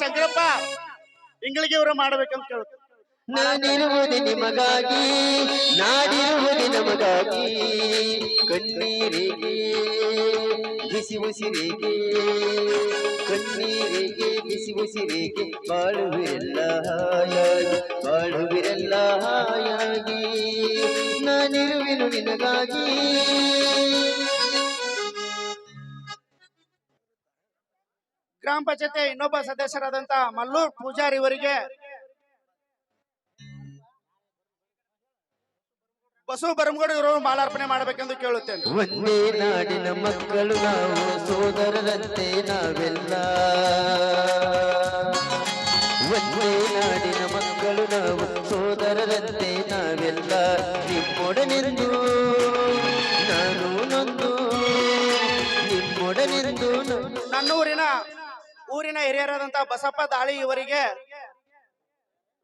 ಶಂಕರಪ್ಪ ಇಂಗ್ಳಿಗೆ ಇವರು ಮಾಡ್ಬೇಕಂತ ಕೇಳ್ತಾರೆ ನಾನಿರುವುದು ನಿಮಗಾಗಿ, ನಾಡಿರುವುದು ನಮಗಾಗಿ, ಕಣ್ಣೀರಿಗೆ, ಬಿಸಿ ಉಸಿರಿಗೆ, ಕಣ್ಣೀರಿಗೆ, ಬಿಸಿ ಉಸಿರಿಗೆ, ಬಾಳುವಿರೆಲ್ಲ ಹಾಯಾಗಿ ಬಾಳುವಿರೆಲ್ಲ ಹಾಯಾಗಿ, ನಾನಿರುವೆನು ನಿನಗಾಗಿ. ಗ್ರಾಮ ಪಂಚಾಯತಿ ಇನ್ನೊಬ್ಬ ಸದಸ್ಯರಾದಂತ ಮಲ್ಲೂರ್ ಪೂಜಾರಿ ಇವರಿಗೆ ಬಸವ ಬರಮಗೌಡ ಇವರು ಮಾಲಾರ್ಪಣೆ ಮಾಡಬೇಕೆಂದು ಕೇಳುತ್ತೇನೆ. ಒಂದೇ ನಾಡಿನ ಮಕ್ಕಳು ನಾವು ಸೋದರರಂತೆ ನಾವೆಲ್ಲ. ಒಂದೇ ನಾಡಿನ ಮಕ್ಕಳು ನಾವು ಸೋದರರಂತೆ ನಾವೆಲ್ಲ. ನಿಮ್ಮೊಡನೆಂದು ನಾನು ನೊಂದು ನಿಮ್ಮೊಡನೆಂದು ನ- ನನ್ನ ಊರಿನ ಹಿರಿಯರಾದಂತಹ ಹಿರಿಯರಾದಂತ ಬಸಪ್ಪ ದಾಳಿ ಇವರಿಗೆ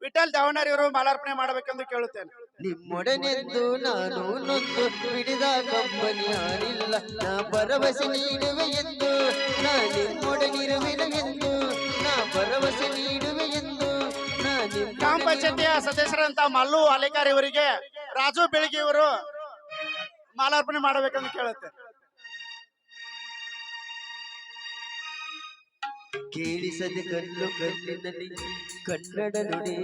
ವಿಠಲ್ ದಾವಣರ್ ಇವರು ಮಾಲಾರ್ಪಣೆ ಮಾಡಬೇಕೆಂದು ಕೇಳುತ್ತೇನೆ. ನಿಮ್ಮೊಡನೆಂದು ನಾನು ನೊಂದು ಬಿಡಿದ ಕಂಬನಿ ಆರಿಲ್ಲ ನಾ ಭರವಸೆ ನೀಡುವೆ ಎಂದು ನಾ ನಿಮ್ಮೊಡನಿರುವೆನು ಎಂದು ನಾ ಭರವಸೆ ನೀಡುವೆ ಎಂದು ನಾ ಗ್ರಾಮ ನಿಮ್ಮ ಪಂಚಾಯತಿಯ ಸದಸ್ಯರಂತ ಮಲ್ಲು ಅಲೆಕಾರ್ ಇವರಿಗೆ ರಾಜು ಬೆಳಗಿ ಇವರು ಮಾಲಾರ್ಪಣೆ ಮಾಡಬೇಕೆಂದು ಕೇಳುತ್ತೇನೆ. ಕೇಳಿಸದೆ ಕಲ್ಲು ಕಲ್ಲಿನಲ್ಲಿ ಕನ್ನಡ ನುಡಿ